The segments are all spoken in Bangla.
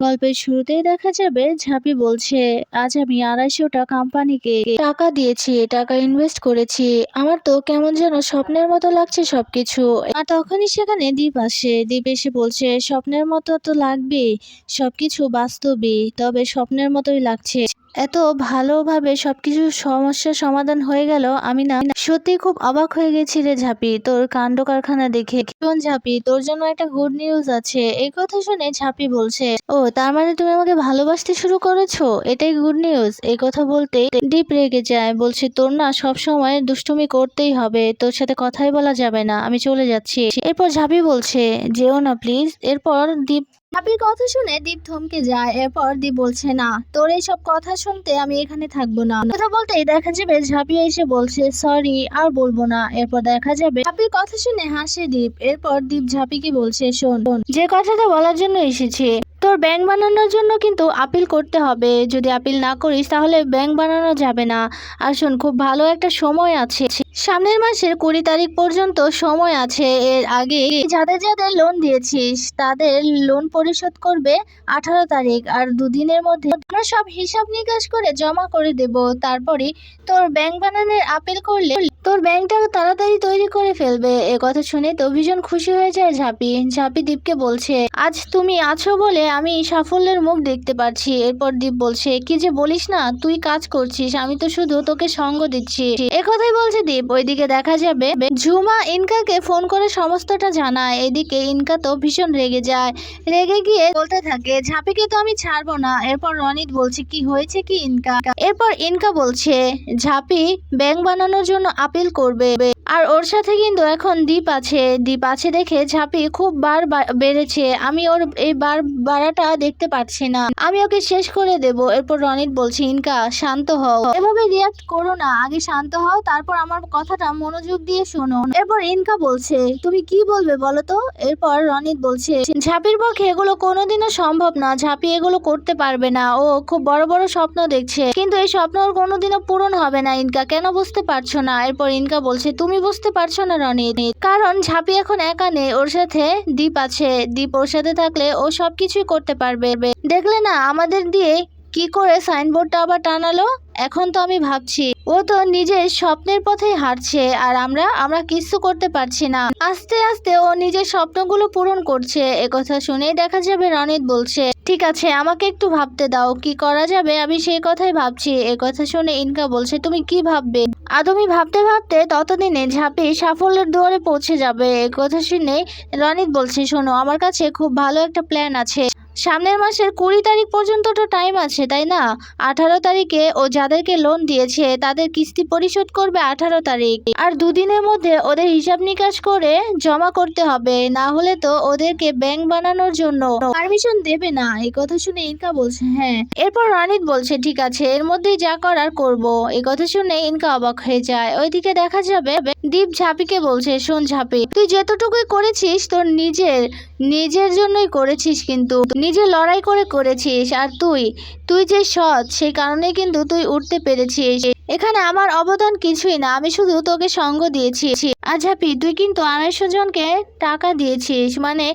গল্পের শুরুতেই দেখা যাবে ঝাঁপি বলছে, আজ আমি আড়াইশোটা কোম্পানিকে টাকা দিয়েছি, টাকা ইনভেস্ট করেছি। আমার তো কেমন যেন স্বপ্নের মতো লাগছে সবকিছু। আর তখনই সেখানে দ্বীপ আসে। দ্বীপ এসে বলছে, স্বপ্নের মতো তো লাগবে সবকিছু বাস্তবে তবে স্বপ্নের মতোই লাগছে। এত ভালোভাবে সবকিছু সমস্যার সমাধান হয়ে গেল, আমি না সত্যি খুব অবাক হয়ে গেছি রে ঝাঁপি, তোর কাণ্ড কারখানা দেখে। শোন ঝাঁপি, তোর জন্য একটা গুড নিউজ আছে, এই কথা শুনে ঝাঁপি বলছে, ও, তার মানে তুমি আমাকে ভালোবাসতে শুরু করেছ? এটাই গুড নিউজ এই কথা বলতে ডিপ রেগে যায়, বলছে, তোর না সব সময় দুষ্টুমি করতেই হবে, তোর সাথে কথাই বলা যাবে না, আমি চলে যাচ্ছি। এরপর ঝাঁপি বলছে, যেও না প্লিজ এরপর দীপ ঝাঁপির কথা শুনে দীপ থমকে যায় এরপর দীপ বলছে না তোর এইসব কথা শুনতে আমি এখানে থাকব না। কথা বলতেই দেখা যাবে ঝাঁপি এসে বলছে সরি আর বলব না। এরপর দেখা যাবে ঝাঁপির কথা শুনে হাসে দীপ। এরপর দীপ ঝাঁপিকে বলছে শোন, যে কথাটা বলার জন্য এসেছে তোর ব্যাংক বানানোর জন্য কিন্তু আপিল করতে হবে। যদি আপিল না করিস, তাহলে ব্যাংক বানানো যাবে না। আর শোন, খুব ভালো একটা সময় আছে। সামনের মাসের কুড়ি তারিখ পর্যন্ত সময় আছে। এর আগে যাদের যাদের লোন দিয়েছিস, তাদের লোন পরিশোধ করবে আঠারো তারিখ। আর দুদিনের মধ্যে আমরা সব হিসাব নিকাশ করে জমা করে দেব। তারপরে তোর ব্যাংক বানানোর আপিল করলে তোর ব্যাংকটা তাড়াতাড়ি তৈরি করে ফেলবে। এ কথা শুনে তো ভীষণ খুশি হয়ে যায় ঝাঁপি। ঝাঁপি দীপকে বলছে, আজ তুমি আছো বলে আমি সাফল্যের মুখ দেখতে পাচ্ছি। এরপর দীপ বলছে, কি যে বলিস না, তুই কাজ করছিস, আমি তো শুধু তোকে সঙ্গ দিচ্ছি। এ কথাই বলছে দীপ। ওইদিকে দেখা যাবে, ঝুমা ইনকাকে ফোন করে সমস্তটা জানায়। এদিকে ইনকা তো ভীষণ রেগে যায়। রেগে গিয়ে বলতে থাকে, ঝাঁপিকে তো আমি ছাড়বো না। এরপর রনিত বলছে, কি হয়েছে কি ইনকা? এরপর ইনকা বলছে, ঝাঁপি, ব্যাংক বানানোর জন্য আপিল করবে। আর ওর সাথে কিন্তু এখন দ্বীপ আছে। দ্বীপ আছে দেখে ঝাঁপি খুব বার বেড়েছে। আমি ওর এই বার বাড়াটা দেখতে পাচ্ছি না। আমি ওকে শেষ করে দেব। এরপর রনিত বলছে, ইনকা, শান্ত হও। এভাবে রিয়াক্ট করো না। আগে শান্ত হও, তারপর আমার কথাটা মনোযোগ দিয়ে শোনো। এরপর ইনকা বলছে, তুমি কি বলবে বলো তো? এরপর রনিত বলছে, ঝাঁপির পক্ষে এগুলো কোনোদিনও সম্ভব না। ঝাঁপি এগুলো করতে পারবে না। ও খুব বড় বড় স্বপ্ন দেখছে। কিন্তু এই স্বপ্ন ওর কোনোদিনও পূরণ হবে না ইনকা। কেন বুঝতে পারছ না? এরপর ইনকা বলছে, তুমি বুঝতে পারছ না রনিত কারণ ঝাঁপি এখন একা নেই, ওর সাথে দ্বীপ আছে। দ্বীপ ওর সাথে থাকলে ও সবকিছুই করতে পারবে। দেখলে না, আমাদের দিয়ে কি করে সাইনবোর্ডটা আবার টানালো? এখন তো আমি ভাবছি। ও তো নিজের স্বপ্নের পথেই হাঁটছে আর আমরা আমরা কিচ্ছু করতে পারছি না। আস্তে আস্তে ও নিজের স্বপ্নগুলো পূরণ করছে। একথা শুনেই দেখা যাবে রনিত বলছে, ঠিক আছে, আমাকে একটু ভাবতে দাও। কি করা যাবে? আমি সেই কথাই ভাবছি। কথা শুনে ইনকা বলছে, তুমি কি ভাববে? আদমি ভাবতে ভাবতে ততদিনে ঝাঁপি সাফল্যের দুয়ারে পৌঁছে যাবে। কথা শুনে রনিত বলছে, শোনো, আমার কাছে খুব ভালো একটা প্ল্যান আছে। সামনের মাসের কুড়ি তারিখ পর্যন্ত তো টাইম আছে, তাই না? আঠারো তারিখে ও যাদেরকে লোন দিয়েছে, তাদের কিস্তি পরিশোধ করবে আঠারো তারিখ। আর দুদিনের মধ্যে ওদের হিসাব নিকাশ করে জমা করতে হবে, না হলে তো ওদেরকে ব্যাংক বানানোর জন্য পারমিশন দেবে না। এই কথা শুনে ইনকা বলছে হ্যাঁ। এরপর রনিত বলছে, ঠিক আছে, এর মধ্যেই যা করার করব। এই কথা শুনে ইনকা অবাক হয়ে যায়। ওইদিকে দেখা যাবে দীপ ঝাঁপিকে বলছে, শোন ঝাঁপি, তুই যতটুকুই করেছিস তোর নিজের নিজের জন্যই করেছিস কিন্তু, নিজে লড়াই করে করেছিস। আর তুই তুই যে সৎ সেই কারণে কিন্তু তুই উঠতে পেরেছিস। এখানে আমার অবদান কিছুই না, আমি শুধু তোকে সঙ্গ দিয়েছি। আর ঝাঁপি তুই কিন্তু আড়াইশো জনকে টাকা দিয়েছিস মানে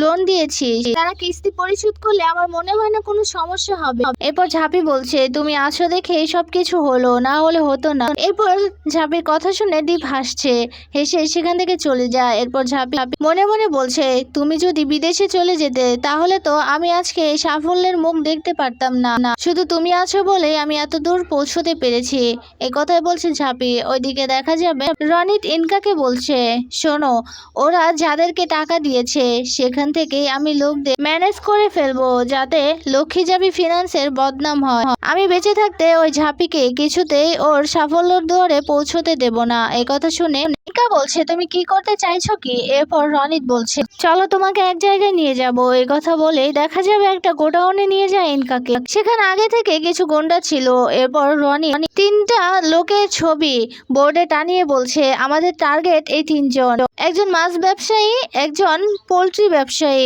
লোন দিয়েছিস। তারা কিস্তি পরিশোধ করলে আমার মনে হয় না কোনো সমস্যা হবে। এরপর ঝাঁপি বলছে, তুমি আছো দেখে সব কিছু হলো, না হলে হতো না। এরপর ঝাঁপির কথা শুনে দীপ হাসছে, হেসে সেখান থেকে চলে যায়। এরপর ঝাঁপি মনে মনে বলছে, তুমি যদি বিদেশে চলে যেতে, তাহলে তো আমি আজকে সাফল্যের মুখ দেখতে পারতাম না। শুধু তুমি আছো বলে আমি এত দূর পৌঁছতে পেরেছি। এই কথাই বলছে ঝাঁপি ওইদিকে দেখা যাবে রনিত ইনকাকে বলছে, শোনো, ওরা যাদেরকে টাকা দিয়েছে, সেখান থেকেই আমি লোকদের ম্যানেজ করে ফেলব, যাতে লক্ষ্মী যাবি ফিনান্সের বদনাম হয়। আমি বেঁচে থাকতে ওই ঝাঁপিকে কিছুতেই ওর সাফল্যর দুয়ারে পৌঁছতে দেব না। একথা কথা শুনে ইনকা বলছে, তুমি কি করতে চাইছো কি? এরপর রনিত বলছে, চলো তোমাকে এক জায়গায় নিয়ে যাব। এই কথা বলেই দেখা যাবে একটা গোডাউনে নিয়ে যায় ইনকাকে। সেখানে আগে থেকে কিছু গন্ডা ছিল। এরপর রনি তিনটা লোকের ছবি বোর্ডে টানিয়ে বলছে, আমাদের টার্গেট এই তিনজন। একজন মাছ ব্যবসায়ী, একজন পোলট্রি ব্যবসায়ী,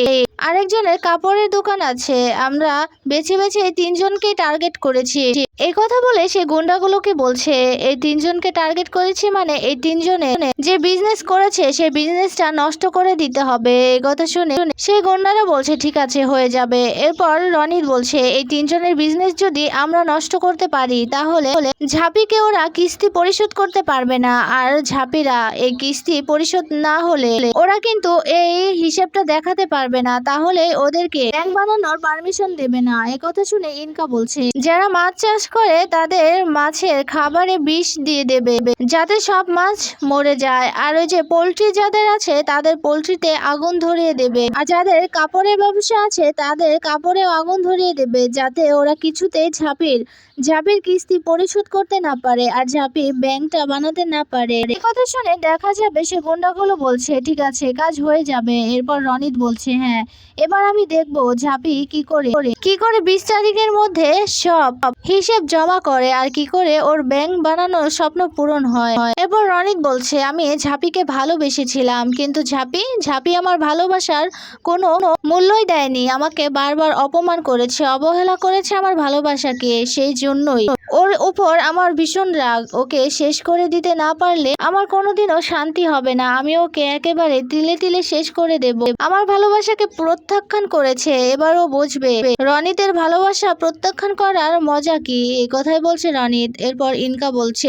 আরেকজনের কাপড়ের দোকান আছে। আমরা বেছে বেছে এই তিনজনকেই টার্গেট করেছি। এই কথা বলে সে গুন্ডাগুলোকে বলছে, এই তিনজনকে টার্গেট করেছি মানে এই তিনজনে যে বিজনেস করেছে, সেই বিজনেসটা নষ্ট করে দিতে হবে। কথা শুনে সেই গন্ডারা বলছে, ঠিক আছে, হয়ে যাবে। এরপর রনিত বলছে, এই তিনজনের বিজনেস যদি আমরা নষ্ট করতে পারি, তাহলে ঝাঁপিকে ওরা কিস্তি পরিশোধ করতে পারবে না। আর ঝাঁপিরা এই কিস্তি পরিশোধ না হলে ওরা কিন্তু এই হিসেবটা দেখাতে পারবে না। তাহলে ওদেরকে ব্যাংক বানানোর পারমিশন দেবে না। এ কথা শুনে ইনকা বলছে, যারা মাছ চাষ করে, তাদের মাছের খাবারে বিষ দিয়ে দেবে। যাতে সব মাছ মরে যায়। আর ওই যে পোলট্রি যাদের আছে, তাদের পোলট্রিতে আগুন ধরিয়ে দেবে। আর যাদের কাপড়ের ব্যবসা আছে, তাদের কাপড়েও আগুন ধরিয়ে দেবে, যাতে ওরা কিছুতে ঝাঁপির। ঝাঁপির কিস্তি পরিশোধ করতে না পারে, আর ঝাঁপি ব্যাংকটা বানাতে না পারে। এই কথা শুনে দেখা যাবে সে গুন্ডাগুলো বলছে, ঠিক আছে, কাজ হয়ে যাবে। এরপর রনিত বলছে হ্যাঁ এবার আমি দেখব ঝাঁপি কি করে কি করে বিশ তারিখের মধ্যে সব হিসেব জমা করে আর কি করে ওর ব্যাংক বানানোর স্বপ্ন পূরণ হয়। এরপর রনিত বলছে, আমি ঝাঁপিকে ভালোবেসেছিলাম, কিন্তু ঝাঁপি ঝাঁপি আমার ভালোবাসার কোনো মূল্যই দেয়নি। আমাকে বারবার অপমান করেছে, অবহেলা করেছে আমার ভালোবাসাকে, সেই জন্যই। ওর উপর আমার ভীষণ রাগ। ওকে শেষ করে দিতে না পারলে আমার কোনোদিনও শান্তি হবে না। আমি ওকে একেবারে তিলে তিলে শেষ করে দেব। আমার ভালোবাসাকে প্রত্যাখ্যান করেছে এবারও বুঝবে। রনিতের ভালোবাসা প্রত্যাখ্যান করার মজা কি? এই কথাই বলছে রনিত। এরপর ইনকা বলছে,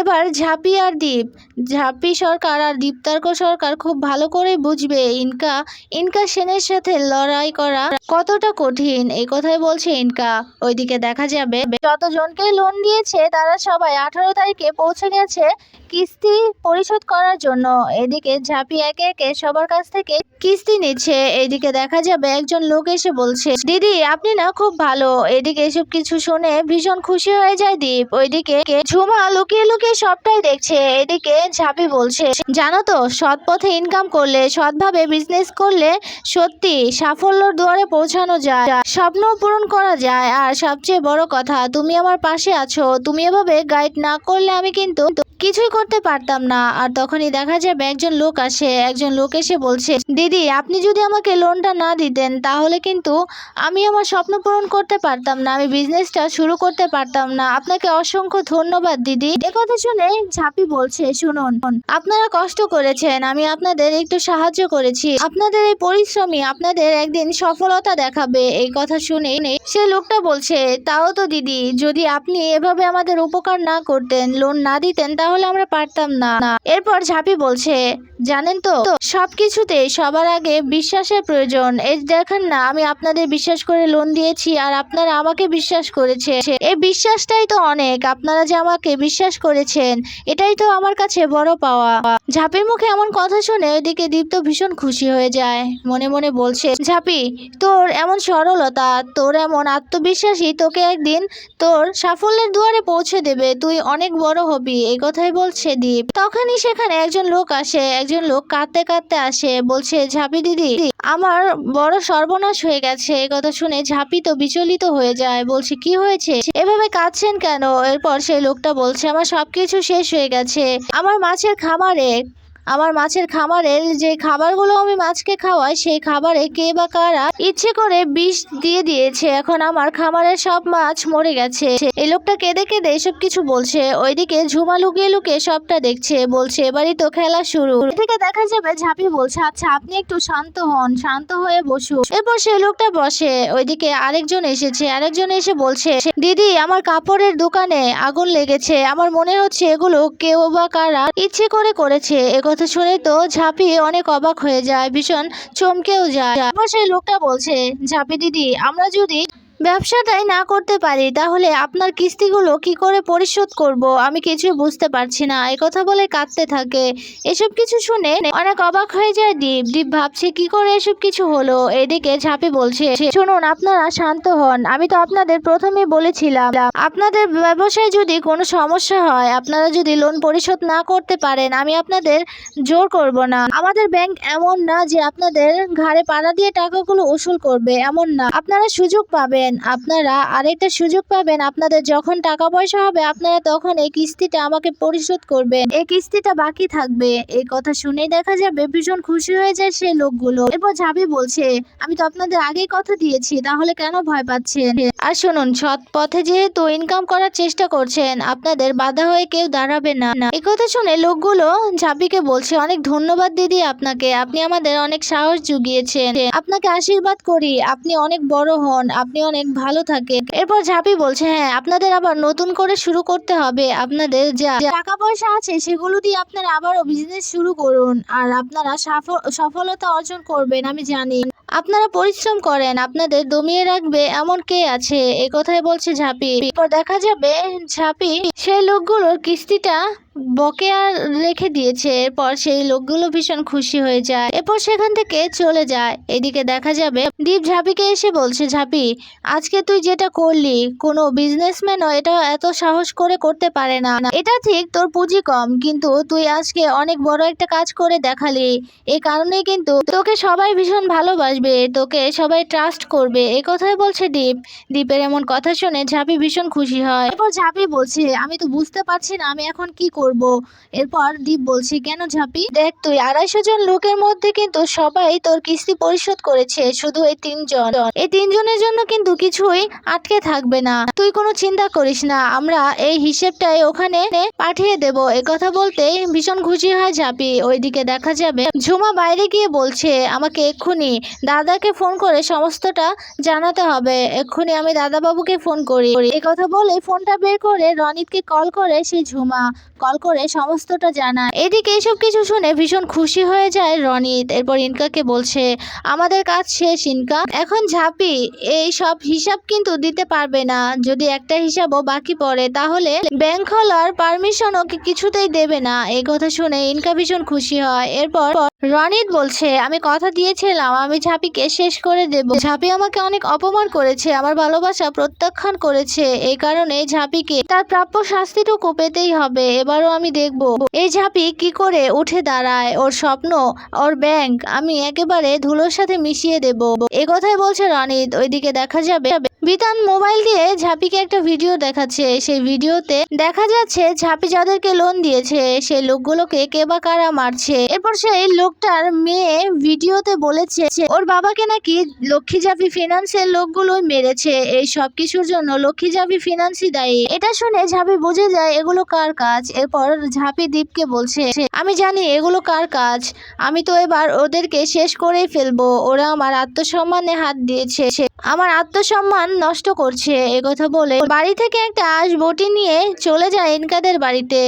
এবার ঝাঁপি আর দ্বীপ ঝাঁপি সরকার আর দীপ্তার্ক সরকার খুব ভালো করে বুঝবে ইনকা। ইনকা সেনের সাথে লড়াই করা কতটা কঠিন? এই কথাই বলছে ইনকা। ওইদিকে দেখা যাবে, যতজনকে লোন দিয়েছে, তারা সবাই আঠারো তারিখে পৌঁছে গেছে। কিস্তি পরিশোধ করার জন্য এদিকে ঝাঁপি একে একে সবার কাছ থেকে কিস্তি নিচ্ছে। এদিকে দেখা যাবে একজন লোক এসে বলছে, দিদি, আপনি না খুব ভালো। এদিকে এসব কিছু শুনে ভীষণ খুশি হয়ে যায় দীপ। ওইদিকে ঝুমা লুকিয়ে লুকিয়ে সবটাই দেখছে। এদিকে ঝাঁপি বলছে, জানো তো সৎ পথে ইনকাম করলে, সৎভাবে বিজনেস করলে সত্যি সাফল্যর দুয়ারে পৌঁছানো যায়, স্বপ্ন পূরণ করা যায়। আর সবচেয়ে বড় কথা, তুমি আমার পাশে আছো। তুমি এভাবে গাইড না করলে আমি কিন্তু কিছুই করতে পারতাম না। আর তখনই দেখা যাবে একজন লোক আসে, একজন লোক এসে বলছে, দিদি, আপনি যদি আমাকে লোনটা না দিতেন, তাহলে কিন্তু আমি আমার স্বপ্ন পূরণ করতে পারতাম না, আমি বিজনেসটা শুরু করতে পারতাম না। আপনাকে অসংখ্য ধন্যবাদ, দিদি। এ কথা শুনে ঝাঁপি বলছে, শুনুন, আপনারা কষ্ট করেছেন, আমি আপনাদের একটু সাহায্য করেছি। আপনাদের এই পরিশ্রমী আপনাদের একদিন সফলতা দেখাবে। এই কথা শুনে সে লোকটা বলছে, তাও তো দিদি, যদি আপনি এভাবে আমাদের উপকার না করতেন লোন না দিতেন, তাহলে আমরা পারতাম না। এরপর ঝাঁপি বলছে, জানেন তো সবকিছুতে সবার আগে বিশ্বাসের প্রয়োজন। এই দেখেন না, আমি আপনাদের বিশ্বাস করে লোন দিয়েছি আর আপনারা আমাকে বিশ্বাস করেছে। এই বিশ্বাসটাই তো অনেক, আপনারা যে আমাকে বিশ্বাস করেছেন, এটাই তো আমার কাছে বড় পাওয়া। ঝাঁপির মুখে এমন কথা শুনে ওইদিকে দীপ্ত ভীষণ খুশি হয়ে যায়। মনে মনে বলছে, ঝাঁপি, তোর এমন সরলতা, তোর এমন আত্মবিশ্বাসী তোকে একদিন তোর সাফল্যের দুয়ারে পৌঁছে দেবে। তুই অনেক বড় হবি এই কথাই বলছে দীপ। তখনই সেখানে একজন লোক আসে, একজন লোক কাঁদতে কাঁদতে আসে, বলছে, ঝাঁপি দিদি, আমার বড় সর্বনাশ হয়ে গেছে। এ কথা শুনে ঝাঁপি তো বিচলিত হয়ে যায়। বলছে, কি হয়েছে? এভাবে কাঁদছেন কেন? এরপর সেই লোকটা বলছে, আমার সবকিছু শেষ হয়ে গেছে। আমার মাছের খামারে আমার মাছের খামারের যে খাবারগুলো আমি মাছকে খাওয়াই, সেই খাবারে কে বা কারা ইচ্ছে করে বিষ দিয়ে দিয়েছে। এখন আমার খামারের সব মাছ মরে গেছে। এই লোকটা কেঁদে কেঁদে এসব কিছু বলছে। ওইদিকে ঝুমা লুকিয়ে লুকিয়ে সবটা দেখছে। বলছে, এবারই তো খেলা শুরু। এদিকে দেখা যাবে ঝাঁপি বলছে আচ্ছা আপনি একটু শান্ত হন, শান্ত হয়ে বসুন। এরপর সেই লোকটা বসে। ওইদিকে আরেকজন এসেছে। আরেকজন এসে বলছে, দিদি, আমার কাপড়ের দোকানে আগুন লেগেছে। আমার মনে হচ্ছে এগুলো কেউ বা কারা ইচ্ছে করে করেছে। একথা শুনে তো ঝাঁপি অনেক অবাক হয়ে যায়, ভীষণ চমকেও যায়। তারপর সেই লোকটা বলছে, ঝাঁপি দিদি, আমরা যদি ব্যবসাটাই না করতে পারি, তাহলে আপনার কিস্তিগুলো কি করে পরিশোধ করব? আমি কিছুই বুঝতে পারছি না কথা বলে কাঁদতে থাকে। এসব কিছু শুনে অনেক অবাক হয়ে যায় দীপ। দীপ ভাবছে, কি করে এসব কিছু হলো? এদিকে ঝাঁপি বলছে, শুনুন, আপনারা শান্ত হন। আমি তো আপনাদের প্রথমে বলেছিলাম, আপনাদের ব্যবসায় যদি কোনো সমস্যা হয়, আপনারা যদি লোন পরিশোধ না করতে পারেন, আমি আপনাদের জোর করব না। আমাদের ব্যাংক এমন না যে আপনাদের ঘাড়ে পাড়া দিয়ে টাকাগুলো উসুল করবে, এমন না। আপনারা সুযোগ পাবেন। পাবেন। আপনারা আরেকটা সুযোগ পাবেন। আপনাদের যখন টাকা পয়সা হবে, আপনারা তখন এই কিস্তিটা আমাকে পরিশোধ করবেন। এই কিস্তিটা বাকি থাকবে। এই কথা শুনেই দেখা যাবে ভীষণ খুশি হয়ে যায় সেই লোকগুলো। এরপর ঝাবি বলছে, আমি তো আপনাদের আগেই কথা দিয়েছি, তাহলে কেন ভয় পাচ্ছেন? আর শুনুন, সৎ পথে যেহেতু ইনকাম করার চেষ্টা করছেন, আপনাদের বাধা হয়ে কেউ দাঁড়াবে না। না এই কথা শুনে লোকগুলো ঝাপিকে বলছে, অনেক ধন্যবাদ দিদি আপনাকে। আপনি আমাদের অনেক সাহস জুগিয়েছেন। আপনাকে আশীর্বাদ করি। আপনি অনেক বড় হন। আপনি অনেক ভালো থাকে। এরপর ঝাপি বলছে হ্যাঁ আপনাদের আবার নতুন করে শুরু করতে হবে। আপনাদের যা টাকা পয়সা আছে, সেগুলো দিয়ে আপনারা আবারও বিজনেস শুরু করুন। আর আপনারা সাফ- সফলতা অর্জন করবেন, আমি জানি। আপনারা পরিশ্রম করেন, আপনাদের দমিয়ে রাখবে এমন কে আছে? এ বলছে ঝাপি। এরপর দেখা যাবে ঝাপি, সেই লোকগুলোর কিস্তিটা বকেয়া রেখে দিয়েছে, এরপর সেই লোকগুলো ভীষণ খুশি হয়ে যায়, এরপর সেখান থেকে চলে যায়। এদিকে দেখা যাবে দীপ ঝাপিকে এসে বলছে, ঝাপি, আজকে তুই যেটা করলি, কোনো বিজনেসম্যানও এটা এত সাহস করে করতে পারে না। এটা ঠিক তোর পুঁজি কম, কিন্তু তুই আজকে অনেক বড় একটা কাজ করে দেখালি। এই কারণেই কিন্তু তোকে সবাই ভীষণ ভালোবাসবে, তোকে সবাই ট্রাস্ট করবে। এই কথাই বলছে দীপ। দীপের এমন কথা শুনে ঝাপি ভীষণ খুশি হয়। এরপর ঝাপি বলছে, আমি তো বুঝতে পারছি না, আমি এখন কি করব। এরপর দীপ বলছে, কেন ঝাপি? দেখ তুই, আড়াইশো জন লোকের মধ্যে কিন্তু সবাই তোর কিস্তি পরিশোধ করেছে, শুধু এই তিনজন। এই তিনজনের জন্য কিন্তু কিছুই আটকে থাকবে না। তুই কোনো চিন্তা করিস না, আমরা এই হিসেবটাই ওখানে পাঠিয়ে দেব। কথা বলতে ভীষণ খুশি হয় ঝাপি। ওইদিকে দেখা যাবে, ঝুমা বাইরে গিয়ে বলছে, আমাকে এক্ষুনি দাদাকে ফোন করে সমস্তটা জানাতে হবে। এক্ষুনি আমি দাদাবাবুকে ফোন করি। কথা বলে ফোনটা বের করে রনিতকে কল করে সেই ঝুমা। কল করে সমস্তটা জানায়। এদিকে এইসব কিছু শুনে ভীষণ খুশি হয়ে যায় রনিত। এরপর ইনকাকে বলছে, আমাদের কাজ শেষ, ইনকা। এখন ঝাপি, এই সব হিসাব কিন্তু দিতে পারবে না। যদি একটা হিসাবও বাকি পড়ে, তাহলে ব্যাংক খোলার পারমিশন ওকে কিছুতেই দেবে না। এই কথা শুনে ইনকা ভীষণ খুশি হয়। এরপর রনিত বলছে, আমি কথা দিয়েছিলাম, আমি ঝাপিকে শেষ করে দেব। ঝাপি আমাকে অনেক অপমান করেছে, আমার ভালোবাসা প্রত্যাখ্যান করেছে। এই কারণে ঝাপিকে তার প্রাপ্য শাস্তিটুকু পেতেই হবে এবারও আমি দেখব। এই ঝাঁপি কি করে উঠে দাঁড়ায়? ওর স্বপ্ন, ওর ব্যাংক, আমি একেবারে ধুলোর সাথে মিশিয়ে দেব। এ কথাই বলছে রনিত। ওইদিকে দেখা যাবে বিতান মোবাইল দিয়ে ঝাপিকে একটা ভিডিও দেখাচ্ছে। সেই ভিডিওতে দেখা যাচ্ছে ঝাপি যাদেরকে লোন দিয়েছে, সেই লোকগুলোকে কে বা কারা মারছে। এরপর সেই লোকটার মেয়ে ভিডিওতে বলেছে ওর বাবাকে নাকি লক্ষ্মী ঝাপি ফিনান্সের লোকগুলোই মেরেছে। এই সব কিছুর জন্য লক্ষ্মী ঝাপি ফিনান্সই দায়ী। এটা শুনে ঝাপি বুঝে যায়, এগুলো কার কাজ? এরপর ঝাপি দ্বীপকে বলছে আমি জানি এগুলো কার কাজ। আমি তো এবার ওদেরকে শেষ করেই ফেলব। ওরা আমার আত্মসম্মানে হাত দিয়েছে। আমার আত্মসম্মান নষ্ট করছে কথা বলে বাড়ি থেকে একটা আঁশ বটি নিয়ে চলে যায় ইনকাদের বাড়িতে।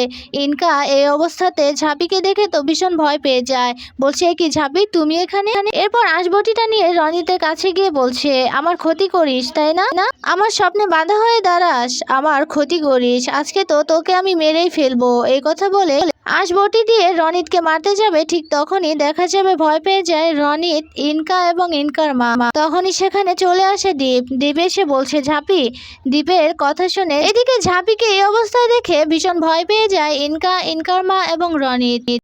ইনকা এই অবস্থাতে ঝাপিকে দেখে তো ভীষণ ভয় পেয়ে যায়। বলছে কি ঝাপি? তুমি এখানে? এরপর আঁশবটিটা নিয়ে রনিতের কাছে গিয়ে বলছে, আমার ক্ষতি করিস, তাই না? না, আমার স্বপ্নে বাধা হয়ে দাঁড়াস, আমার ক্ষতি করিস, আজকে তো তোকে আমি মেরেই ফেলব। এই কথা বলে আঁশবটি দিয়ে রনিতকে মারতে যাবে, ঠিক তখনই দেখা যাবে ভয় পেয়ে যায় রনিত, ইনকা এবং ইনকার মা তখনই সেখানে চলে আসে দীপ। দীপ এসে বলছে, ঝাঁপি। দ্বীপের কথা শুনে এদিকে ঝাঁপিকে এই অবস্থায় দেখে ভীষণ ভয় পেয়ে যায় ইনকা, ইনকার মা এবং রনিত।